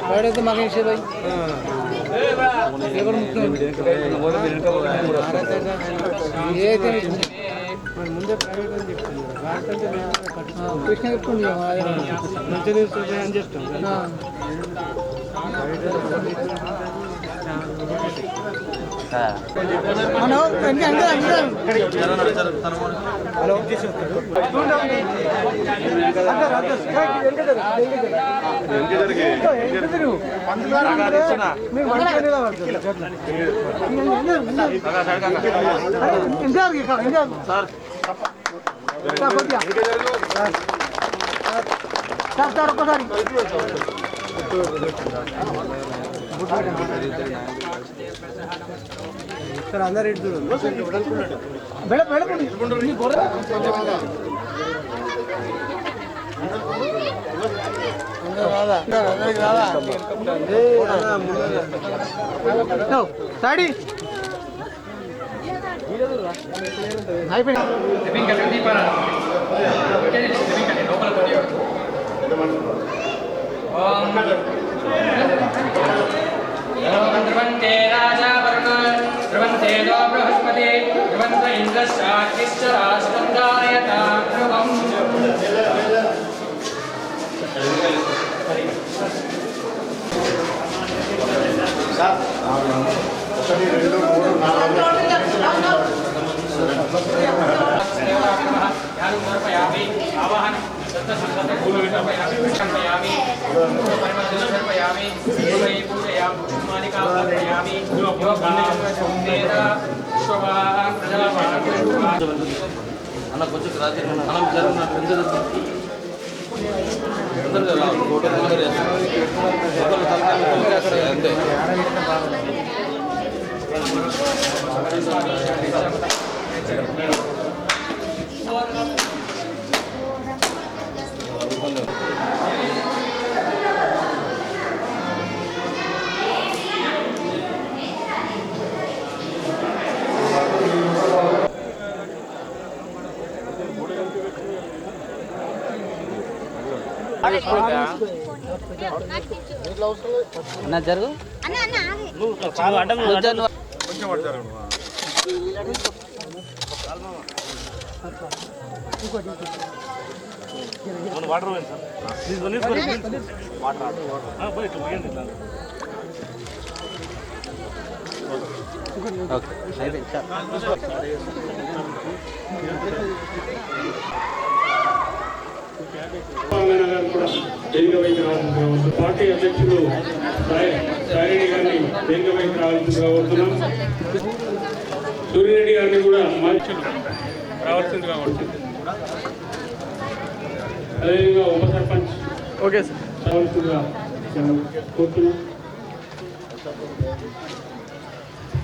Private మాకు ఇచ్చే భాई ఎవరు మరి ముందే ప్రైవేట్ అని కృష్ణ చెప్తుంది మంచి అని హలో సార్ ఒక్కసారి సార్ అందరు ఇటు ಸರ್ ಅನ್ನ ರೇಟ್ ಬೇಡ ಬೇಡ సాడి అయిపోయింది రాజా नो बृहस्पति ध्रुवन्त इन्द्रश्चाग्निश्च राष्ट्रं धारयता మనం జరిగిన పెద్దలు తొందరగా రా, తొందరగా చేస్తాం. ఒకళ్ళు తలకాయ మీద చేస్తారు, అంతే నా జరుగు అన్న అన్న ఆగే తెలంగాణ గారు కూడా వేదిక వైపు రావాల్సిందిగా. పార్టీ అధ్యక్షులు సాయి- సాయిరెడ్డి గారిని వేదిక వైపు రావాల్సిందిగా కోరుతున్నాం సూర్యరెడ్డి గారిని కూడా మార్చులు రావాల్సిందిగా కోరుతున్నాం అదేవిధంగా ఉప సర్పంచ్ ఓకే సార్. రావాల్సిందిగా కోరుతున్నాం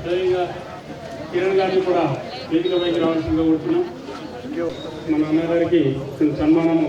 అదేవిధంగా కిరణ్ గారిని కూడా వేదిక పైకి రావాల్సిందిగా కోరుతున్నాం మన అన్నగారికి సన్మానము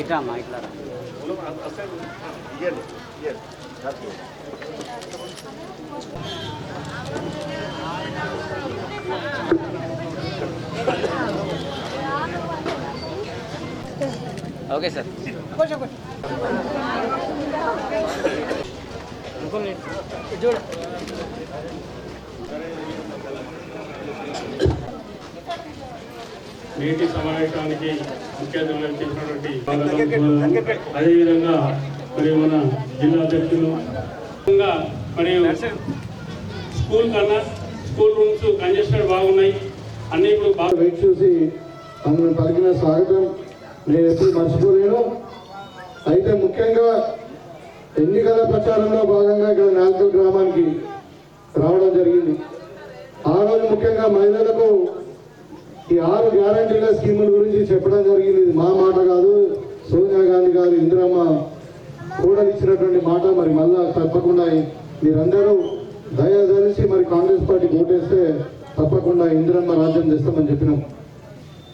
ఇట్లా అమ్మా ఇట్లా ఓకే సార్ చూడు నేటి సమావేశానికి ముఖ్య చేసినటువంటి అదేవిధంగా మరి మన జిల్లా అధ్యక్షులు ముఖ్యంగా మరి స్కూల్ కన్నా స్కూల్ రూమ్స్ కంజెస్టెడ్ బాగున్నాయి. అన్ని ఇప్పుడు బాగా వెయిట్ చూసి మమ్మల్ని పలికిన స్వాగతం. నేను ఎప్పుడు మర్చిపోలేను. అయితే ముఖ్యంగా ఎన్నికల ప్రచారంలో భాగంగా ఇక్కడ నాల్కల్ గ్రామానికి రావడం జరిగింది. ఆ రోజు ముఖ్యంగా మహిళలకు ఈ ఆరు గ్యారంటీల స్కీముల గురించి చెప్పడం జరిగింది. మా మాట కాదు సోనియా గాంధీ గారు ఇందిరమ్మ కూడా ఇచ్చినటువంటి మాట. మరి మళ్ళా తప్పకుండా మీరందరూ దయదలిసి మరి కాంగ్రెస్ పార్టీ ఓటేస్తే తప్పకుండా ఇందిరమ్మ రాజ్యం చేస్తామని చెప్పినాం.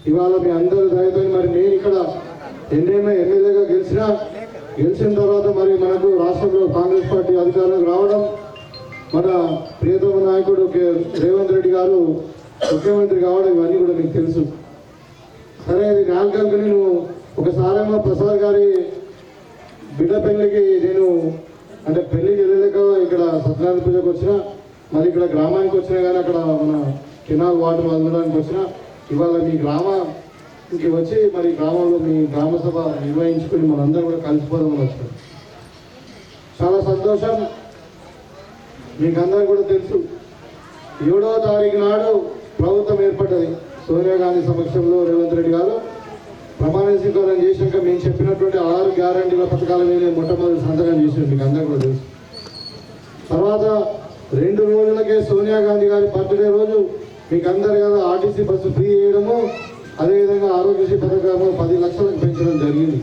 ఇవాళ మీ అందరూ దయతో మరి నేను ఇక్కడ ఎన్నైనా ఎమ్మెల్యేగా గెలిచినా గెలిచిన తర్వాత మరి మనకు రాష్ట్రంలో కాంగ్రెస్ పార్టీ అధికారంలోకి రావడం మన ప్రియతమ నాయకుడు కే- రేవంత్ రెడ్డి గారు ముఖ్యమంత్రి కావడం ఇవన్నీ కూడా మీకు తెలుసు. సరే అది నాలుగు నేను ఒకసారేమో ప్రసాద్ గారి బిడ్డ పెళ్ళికి నేను అంటే పెళ్ళికి వెళ్ళలేక ఇక్కడ సత్యనారాయణ పూజకు వచ్చిన మరి ఇక్కడ గ్రామానికి వచ్చినా కానీ అక్కడ మన కెనాల్ వాటర్ వదలడానికి వచ్చిన ఇవాళ మీ గ్రామానికి వచ్చి మరి గ్రామంలో మీ గ్రామ సభ నిర్వహించుకుని మనందరం కూడా కలిసిపోదామని వచ్చినాం చాలా సంతోషం. మీకు అందరూ కూడా తెలుసు. ఏడవ తారీఖు నాడు ప్రభుత్వం ఏర్పడ్డది. సోనియా గాంధీ సమక్షంలో రేవంత్ రెడ్డి గారు ప్రమాణ స్వీకారం చేశాక మేము చెప్పినటువంటి ఆరు గ్యారంటీల పథకాల మీద మొట్టమొదటి సంతకం చేసింది మీకు అందరూ కూడా తెలుసు. తర్వాత రెండు రోజులకే సోనియా గాంధీ గారి బర్త్డే రోజు మీకు అందరు కదా ఆర్టీసీ బస్సు ఫ్రీ చేయడము అదేవిధంగా ఆరోగ్యశ్రీ పథకము పది లక్షలకు పెంచడం జరిగింది.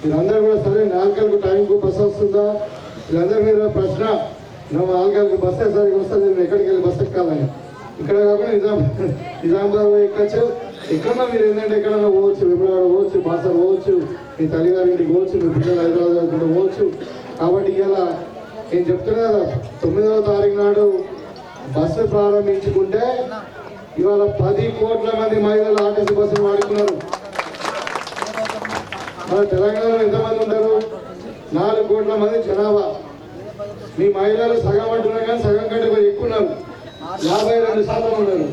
మీరందరూ కూడా సరే నాలుగలకు టైంకు బస్సు వస్తుందా? వీళ్ళందరి మీద ప్రశ్న నువ్వు నాలుగలకు బస్సు సరిగ్గా వస్తుంది? నేను ఎక్కడికి వెళ్ళి బస్సు ఎక్కాలని? ఇక్కడ కాకుండా నిజాం నిజామాబాద్ ఎక్కచ్చు. ఎక్కడన్నా మీరు ఏంటంటే ఎక్కడన్నా పోవచ్చు విమలాడ పోవచ్చు బాసర పోవచ్చు మీ తల్లిగారింటికి పోవచ్చు మీ పిల్లలు హైదరాబాద్ కూడా పోవచ్చు. కాబట్టి ఇలా నేను చెప్తున్నా కదా తొమ్మిదవ తారీఖు నాడు బస్సు ప్రారంభించుకుంటే ఇవాళ పది కోట్ల మంది మహిళలు ఆర్టీసీ బస్సులు వాడుకున్నారు. మన తెలంగాణలో ఎంతమంది ఉంటారు? నాలుగు కోట్ల మంది జనాభా. మీ మహిళలు సగం అంటున్నారు కానీ సగం కంటే యాభై రెండు శాతం ఉన్నారు.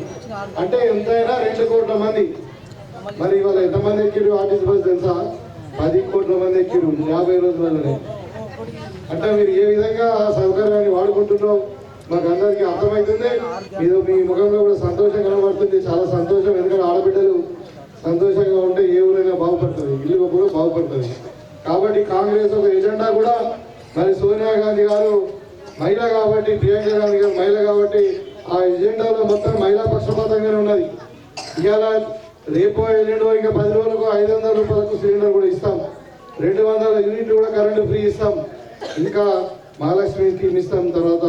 అంటే ఎంతైనా రెండు కోట్ల మంది. మరి ఇవాళ ఎంతమంది ఎక్కిరు ఆర్టీసీ బస్ తెలుసా? పది కోట్ల మంది ఎక్కిరు యాభై రోజులలోనే. అంటే మీరు ఏ విధంగా ఆ సౌకర్యాన్ని వాడుకుంటున్నాం మాకు అందరికీ అర్థమవుతుంది మీరు మీ ముఖంలో కూడా సంతోషం కనబడుతుంది. చాలా సంతోషం. ఎందుకంటే ఆడబిడ్డలు సంతోషంగా ఉంటే ఏ ఊరైనా బాగుపడుతుంది. ఇల్లు కూడా బాగుపడుతుంది. కాబట్టి కాంగ్రెస్ ఒక ఎజెండా కూడా. మరి సోనియా గాంధీ గారు మహిళ కాబట్టి ప్రియాంక గాంధీ గారు మహిళ కాబట్టి ఆ ఎజెండాలో మొత్తం మహిళా పక్షపాతంగానే ఉన్నది. ఇవాళ రేపో ఎల్లుండో ఇంకా పది రోజులకు ఐదు వందల రూపాయలకు సిలిండర్ కూడా ఇస్తాం. రెండు వందల యూనిట్లు కూడా కరెంటు ఫ్రీ ఇస్తాం. ఇంకా మహాలక్ష్మి స్కీమ్ ఇస్తాం తర్వాత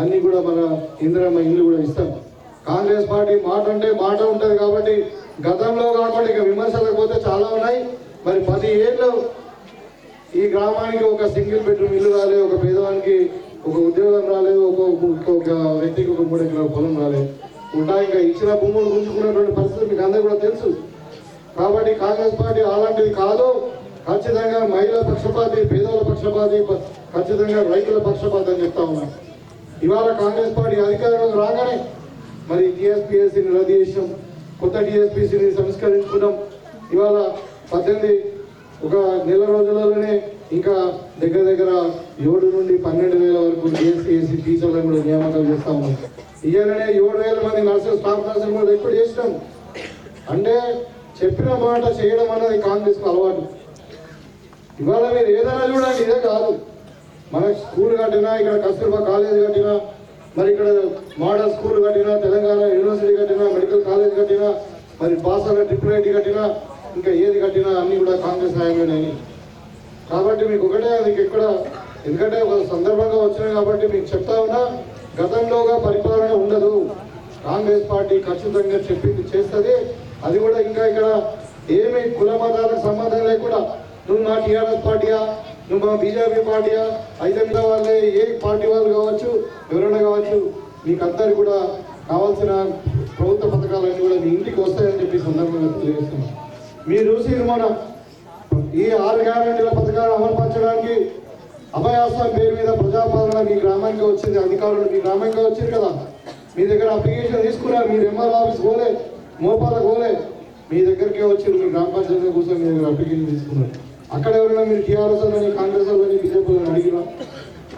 అన్నీ కూడా మన ఇందిరమ్మ ఇల్లు కూడా ఇస్తాం. కాంగ్రెస్ పార్టీ మాట అంటే మాట ఉంటుంది కాబట్టి గతంలో కాకుండా ఇక విమర్శలకు పోతే చాలా ఉన్నాయి. మరి పది ఏళ్ళు ఈ గ్రామానికి ఒక సింగిల్ బెడ్రూమ్ ఇల్లు రాలే ఒక పేదవానికి ఒక ఉద్యోగం రాలేదు ఒక ఒక వ్యక్తికి ఒక మూడు ఎకరాల పొలం రాలేదు. ఉంటా ఇంకా ఇచ్చిన భూములు గుంజుకున్నటువంటి పరిస్థితి మీకు అందరూ కూడా తెలుసు. కాబట్టి కాంగ్రెస్ పార్టీ అలాంటిది కాదు. ఖచ్చితంగా మహిళల పక్షపాతి పేదల పక్షపాతి ఖచ్చితంగా రైతుల పక్షపాతి అని చెప్తా ఉన్నాం. ఇవాళ కాంగ్రెస్ పార్టీ అధికారంలోకి రాగానే మరి టీఎస్పీఎస్సీని రద్దు చేసాం కొత్త టీఎస్పీసీని సంస్కరించుకున్నాం. ఇవాళ పద్దెనిమిది ఒక నెల రోజులలోనే ఇంకా దగ్గర దగ్గర ఏడు నుండి పన్నెండు వేల వరకు టీఎస్పీఎస్సీ టీచర్లను కూడా నియామకాలు చేస్తా ఉన్నాం ఏడు వేల మంది నర్సులు స్టాఫ్ నర్సులు కూడా ఎక్కువ చేసినాం. అంటే చెప్పిన మాట చేయడం అనేది కాంగ్రెస్ అలవాటు. ఇవాళ మీరు ఏదైనా చూడండి ఇదే కాదు. మన స్కూల్ కట్టినా ఇక్కడ కస్తూర్బా కాలేజ్ కట్టినా మరి ఇక్కడ మోడల్ స్కూల్ కట్టినా తెలంగాణ యూనివర్సిటీ కట్టినా మెడికల్ కాలేజ్ కట్టినా మరి బాసల ట్రిపుల్ ఐటీ కట్టినా ఇంకా ఏది కట్టినా అన్నీ కూడా కాంగ్రెస్ న్యాయమేనని కాబట్టి మీకు ఒకటే మీకు ఇక్కడ ఎందుకంటే ఒక సందర్భంగా వచ్చినాయి కాబట్టి మీకు చెప్తా ఉన్నా గతంలోగా పరిపాలన ఉండదు. కాంగ్రెస్ పార్టీ ఖచ్చితంగా చెప్పింది చేస్తుంది. అది కూడా ఇంకా ఇక్కడ ఏమి కుల మతాలకు సంబంధం లేకుండా నువ్వు నా టీఆర్ఎస్ పార్టీయా నువ్వు మా బీజేపీ పార్టీయా అయితే వాళ్ళే ఏ పార్టీ వాళ్ళు కావచ్చు ఎవరైనా కావచ్చు మీకు అందరు కూడా కావాల్సిన ప్రభుత్వ పథకాలన్నీ కూడా మీ ఇంటికి వస్తాయని చెప్పి సందర్భంగా తెలియజేస్తున్నాం. మీరు చూసి మన ఈ ఆరు గ్యారంటీల పథకాలు అమలుపరచడానికి అభయాస్వామి పేరు మీద ప్రజాపాలన మీ గ్రామానికి వచ్చింది అధికారులు మీ గ్రామానికి వచ్చింది కదా. మీ దగ్గర అప్లికేషన్ తీసుకున్నారు మీరు ఎంఆర్ ఆఫీస్ పోలే మోపాల పోలే. మీ దగ్గరికి వచ్చి మీ గ్రామ పంచాయతీ కోసం మీ దగ్గర అప్లికేషన్ తీసుకున్నారు. అక్కడ ఎవరైనా మీరు టీఆర్ఎస్ అని కాంగ్రెస్ అని బీజేపీ అని అడిగినా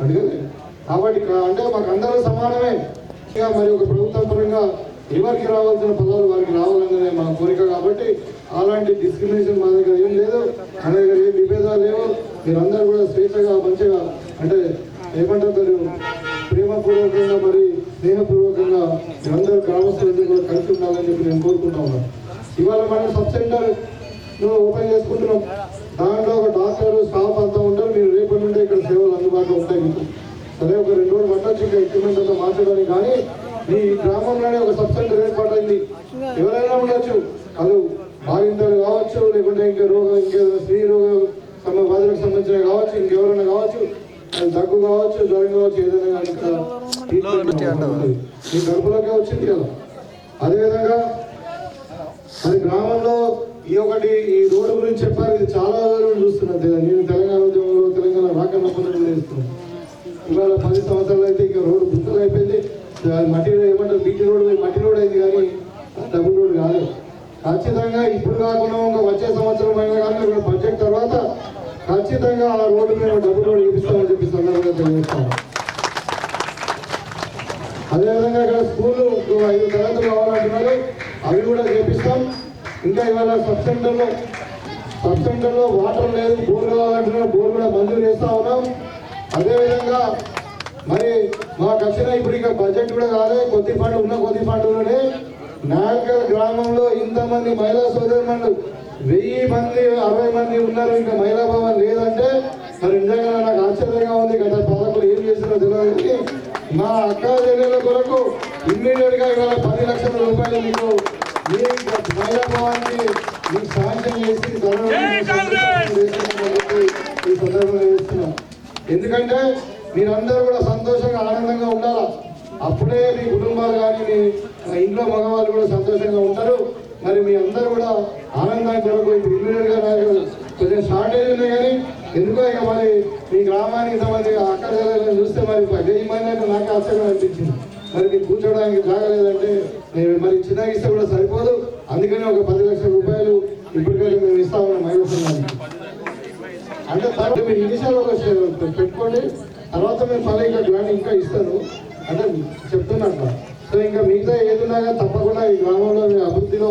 అడగలేదు కాబట్టి అంటే మాకు అందరూ సమానమే. మరి ఒక ప్రభుత్వం పరంగా ఎవరికి రావాల్సిన పదవులు వారికి రావాలన్నదే మా కోరిక కాబట్టి అలాంటి డిస్క్రిమినేషన్ మా దగ్గర ఏం లేదు. మన దగ్గర ఏం విభేదాలు లేవు. మీరందరూ కూడా స్వేచ్ఛగా మంచిగా అంటే ఏమంటారు మీరు ప్రేమపూర్వకంగా మరి స్నేహపూర్వకంగా మీరందరూ గ్రామస్తులందరూ కూడా కలిసి ఉండాలని చెప్పి నేను కోరుకుంటా ఉన్నాను. ఇవాళ మనం సబ్ సెంటర్ ఓపెన్ చేసుకుంటున్నాం. దాంట్లో ఒక డాక్టర్ స్టాఫ్ అంతా ఉంటారు. మీరు రేపటి నుండి ఇక్కడ సేవలు అందుబాటులో ఉంటాయి మీకు. సరే ఒక రెండు రోజులు పట్టచ్చు ఇంకా ఎక్విప్మెంట్ అంతా మార్చడానికి కానీ మీ గ్రామంలోనే ఒక సబ్ సెంటర్ ఏర్పాటైంది. ఎవరైనా ఉండొచ్చు. అది బాధింతలు కావచ్చు లేకుంటే ఇంకా రోగం ఇంకేదైనా స్త్రీ రోగం బాధలకు సంబంధించిన కావచ్చు ఇంకెవరైనా కావచ్చు అది దగ్గు కావచ్చు జ్వరం కావచ్చు ఏదైనా. మీ కడుపులోకే వచ్చింది కదా. అదేవిధంగా మరి గ్రామంలో ఈ ఒకటి ఈ రోడ్డు గురించి చెప్పారు. ఇది చాలా రోజులు చూస్తున్నాను తెల- నేను తెలంగాణ ఉద్యమంలో తెలంగాణ రాకన్న ఇవాళ పది సంవత్సరాలు అయితే ఇంకా రోడ్డు బుక్కలు అయిపోయింది. అది మట్టి రోడ్ ఏమంటారు? బీటీ రోడ్ మట్టి రోడ్ అయింది కానీ డబుల్ రోడ్ కాదు. ఖచ్చితంగా ఇప్పుడు కాకుండా ఇంకా వచ్చే సంవత్సరం అయినా కానీ బడ్జెట్ తర్వాత ఖచ్చితంగా ఆ రోడ్డు మేము డబుల్ రోడ్ ఇప్పిస్తామని చెప్పి సందర్భంగా తెలియజేస్తాము అదేవిధంగా ఇక్కడ స్కూల్ ఐదు తరగతులు కావాలంటున్నారు. అవి కూడా చేపిస్తాం. ఇంకా ఇవాళ సబ్ సెంటర్లో సబ్ సెంటర్లో వాటర్ లేదు బోర్ కావాలంటున్నారు. బోర్ కూడా మంజూరు చేస్తా ఉన్నాం. అదేవిధంగా మరి మాకు వచ్చిన ఇప్పుడు ఇక బడ్జెట్ కూడా కాలే కొద్ది పండు ఉన్న కొద్ది పండులోనే నాగల్ గ్రామంలో ఇంతమంది మహిళా సోదరులు వెయ్యి మంది అరవై మంది ఉన్నారు. ఇంకా మహిళా భవన్ లేదంటే మరి నిజంగా నాకు ఆశ్చర్యంగా ఉంది. గత పాలకులు ఏం చేసినో తెలియదు. మా అక్క చెల్లెల కొరకు ఇమ్మీడియట్గా ఇవాళ పది లక్షల రూపాయలు మీకు మీ మహిళా భవన్కి మీకు సాంక్షన్ చేసి ఈ సందర్భంగా చేస్తున్నాం. ఎందుకంటే మీరందరూ కూడా సంతోషంగా ఆనందంగా ఉండాలా? అప్పుడే మీ కుటుంబాలు కానీ మీ ఇంట్లో మగవాళ్ళు కూడా సంతోషంగా ఉంటారు. మరి మీ అందరూ కూడా ఆనందానికి కొరకు ఇప్పుడు నాకు కొంచెం షార్టేజ్ ఉన్నాయి కానీ ఎందుకో ఇక మరి మీ గ్రామానికి సంబంధించి అక్కడ చూస్తే మరి వెయ్యి మంది అంటే నాకు ఆశ్చర్యం అనిపించింది. మరి మీకు కూర్చోడానికి జాగలేదంటే నేను మరి చిన్నగా ఇస్తే కూడా సరిపోదు. అందుకని ఒక పది లక్షల రూపాయలు ఇప్పటికైనా మేము ఇస్తా ఉన్నాం అంటే తర్వాత మీరు ఇనిషియల్ ఒక పెట్టుకోండి. తర్వాత మేము మళ్ళీ ఇంకా గ్రాండ్ ఇంకా ఇస్తాను. అంటే చెప్తున్నట్ల సో ఇంకా మిగతా ఏదున్నా తప్పకుండా ఈ గ్రామంలో మీ అభివృద్ధిలో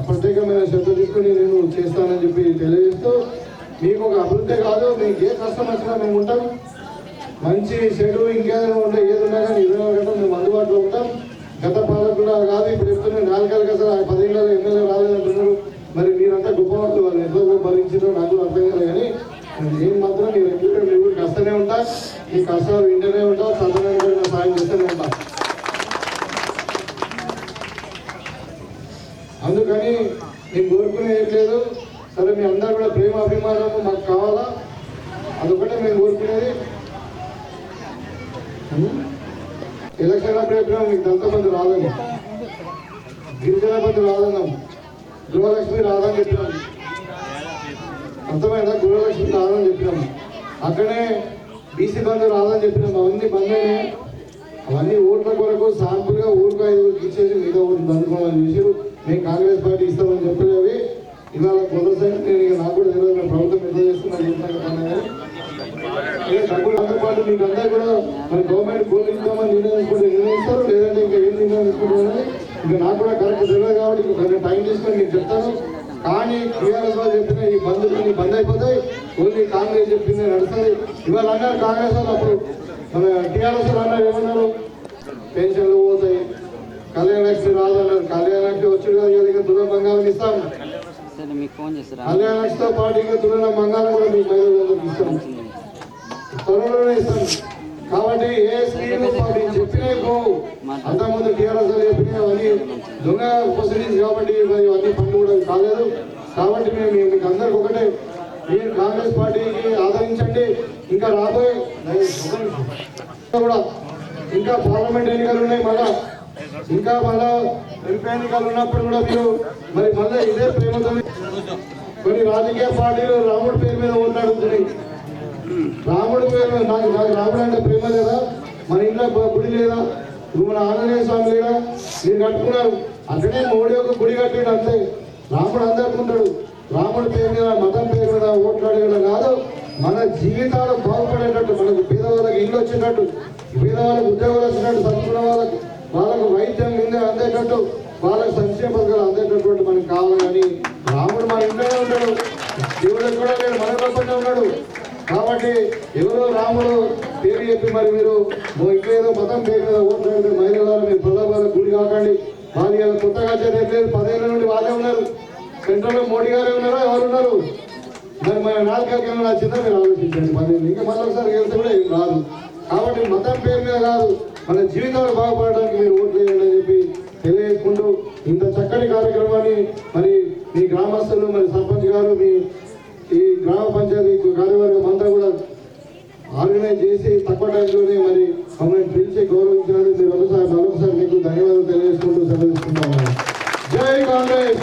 ప్రత్యేకమైన శ్రద్ధ తీసుకుని నేను చేస్తానని చెప్పి తెలియజేస్తూ మీకు ఒక అభివృద్ధి కాదు మీకు ఏ కష్టం వచ్చినా మేము ఉంటాం. మంచి చెడు ఇంకేదైనా ఉంటే ఏదో ఉన్నా కానీ ఇరవై నాలుగు గంటలు మేము అందుబాటులో ఉంటాం గత పాలకులు కాదు ఇప్పుడు చెప్తున్న నాలుగేళ్ళకి అసలు ఆ పదేళ్ళలో ఎమ్మెల్యే రాలేదంటున్నారు మరి మీరంతా గొప్పవాళ్ళు వాళ్ళు ఎంతో భరించారో నాకు అర్థం కాదు కానీ నేను మాత్రం మీరు ఎక్కడ మీ ఊరికి వస్తూనే ఉంటా ఈ కష్టాలు వింటూనే ఉంటా చదువునే సాయం చేస్తూనే ఉంటా. అందుకని నేను కోరుకునే సరే మీ అందరూ కూడా ప్రేమ అభిమానము మాకు కావాలా? అదొకటే మేము కోరుకునేది. ఎలక్షన్ అప్పుడు చెప్పినా మీకు దళితమంది రాదని. గిరిజన మంది రాదన్నాం. గృహలక్ష్మి రాదని చెప్పినాం. అర్థమైందా? గృహలక్ష్మి రాదని చెప్పినాం. అక్కడే బీసీ బంధు రాదని చెప్పినాం అవన్నీ బంద్ అయినాయి అవన్నీ ఓట్ల కొరకు సాంపుల్గా ఊరికి ఐదు ఇచ్చేసి మిగతా ఓట్లు దండుకోమని చేసారు మేము కాంగ్రెస్ పార్టీ ఇస్తామని చెప్పలేవి ఇవాళ మొదటిసారి నేను ఇక నాకు కూడా తెలియదు మేము ప్రభుత్వం ఎంత చేస్తున్నా చెప్తాను కానీ డబ్బులు అందుబాటు మీకు అందరూ కూడా మరి గవర్నమెంట్ గోల్ ఇస్తామని నిర్ణయించుకుంటే నిర్ణయిస్తారు లేదంటే ఇంకా ఏం నిర్ణయించుకుంటారని ఇంకా నాకు కూడా కరెక్ట్ తెలియదు కాబట్టి ఇంకా కొంచెం టైం తీసుకొని నేను చెప్తాను. కానీ టీఆర్ఎస్ వాళ్ళు చెప్పిన కొన్ని బంద్ అయిపోతాయి. ఓన్లీ కాంగ్రెస్ చెప్పింది నడుస్తుంది. ఇవాళ అన్నారు కాంగ్రెస్ వాళ్ళు అప్పుడు. మన టీఆర్ఎస్ అన్నారు ఏమన్నారు? పెన్షన్లు పోతాయి. కళ్యాణ లక్ష్మి రాదన్నారు కళ్యాణ లక్ష్మి వచ్చి కదా ఇక దుర్గ బంగారం ఇస్తాం. కళ్యాణ లక్ష్మితో పాటు ఇంకా దుర్గ బంగారం కూడా మీకు మహిళలందరికీ ఇస్తాం. త్వరలోనే ఇస్తాను కాబట్టి ఏ స్కీమ్ నేను చెప్పినవి పోవు అంతకుముందు టీఆర్ఎస్ చెప్పినవి అవన్నీ దొంగ ప్రొసీడింగ్స్ కాబట్టి మరి అవన్నీ పనులు కూడా కాలేదు. కాబట్టి మేము మీకు అందరికి ఒకటే మీరు కాంగ్రెస్ పార్టీకి ఆదరించండి. ఇంకా రాబోయే కూడా ఇంకా పార్లమెంట్ ఎన్నికలు ఉన్నాయి మళ్ళా ఇంకా మళ్ళా ఎంపీ ఎన్నికలు ఉన్నప్పుడు కూడా మీరు మరి మళ్ళీ ఇదే ప్రేమతో కొన్ని రాజకీయ పార్టీలు రాముడి పేరు మీద ఓట్లాడుతున్నాయి. రాముడి పేరు నాకు నాకు రాముడు అంటే ప్రేమ లేదా? మన ఇంట్లో గుడి లేదా? నువ్వు మన ఆంజనేయ స్వామి లేదా? నేను కట్టుకున్నాను అక్కడే మోడీ యొక్క గుడి కట్టాడు అంతే. రాముడు అందరుకుంటాడు రాముడి పేరు మీద మతం పేరు మీద ఓట్లాడేయడం కాదు మన జీవితాలు బాగుపడేటట్టు మనకు పేదవాళ్ళకి ఇల్లు వచ్చేటట్టు పేదవాళ్ళకి ఉద్యోగాలు వచ్చినట్టు చదువుకున్న వాళ్ళకి వాళ్ళకు వైద్యం మీద అందేటట్టు వాళ్ళకి సంక్షేమ పథకాలు అందేటటువంటి మనకు కావాలి కానీ రాముడు మన ఇంట్లోనే ఉంటాడు దేవుడు కూడా లేడు మన లోపలనే ఉన్నాడు. కాబట్టి ఎవరో రాముడు పేరు చెప్పి మరి మీరు ఇంకేదో మతం పేరు మీద ఓట్లాడితే పెడితే మహిళల మీరు ప్రజల గురి కాకండి వాళ్ళు ఇలా కొత్తగా చర్యలు పదేళ్ళ నుండి వాళ్ళే ఉన్నారు. సెంట్రల్లో మోడీ గారే ఉన్నారా? ఎవరు ఉన్నారు? మరి మన నాలుగు ఏమైనా వచ్చిందో మీరు ఆలోచించండి. పదేళ్ళు. ఇంకా మళ్ళీ వెళ్తే కూడా ఏం రాదు. కాబట్టి మతం పేరు మీద కాదు మన జీవితాలు బాగుపడడానికి మీరు ఓట్లు వేయండి అని చెప్పి తెలియకుండా ఇంత చక్కని కార్యక్రమాన్ని మరి మీ గ్రామస్తులు మరి సర్పంచ్ గారు మీ ఈ గ్రామ పంచాయతీ కార్యవర్గం అంతా కూడా ఆర్గనైజ్ చేసి తక్కువ టైంలోనే మరి మమ్మల్ని పిలిచి గౌరవించినందుకు మీరు ఒకసారి మరొకసారి మీకు ధన్యవాదాలు తెలియజేసుకుంటూ సెలవిస్తున్నాము. జై కాంగ్రెస్!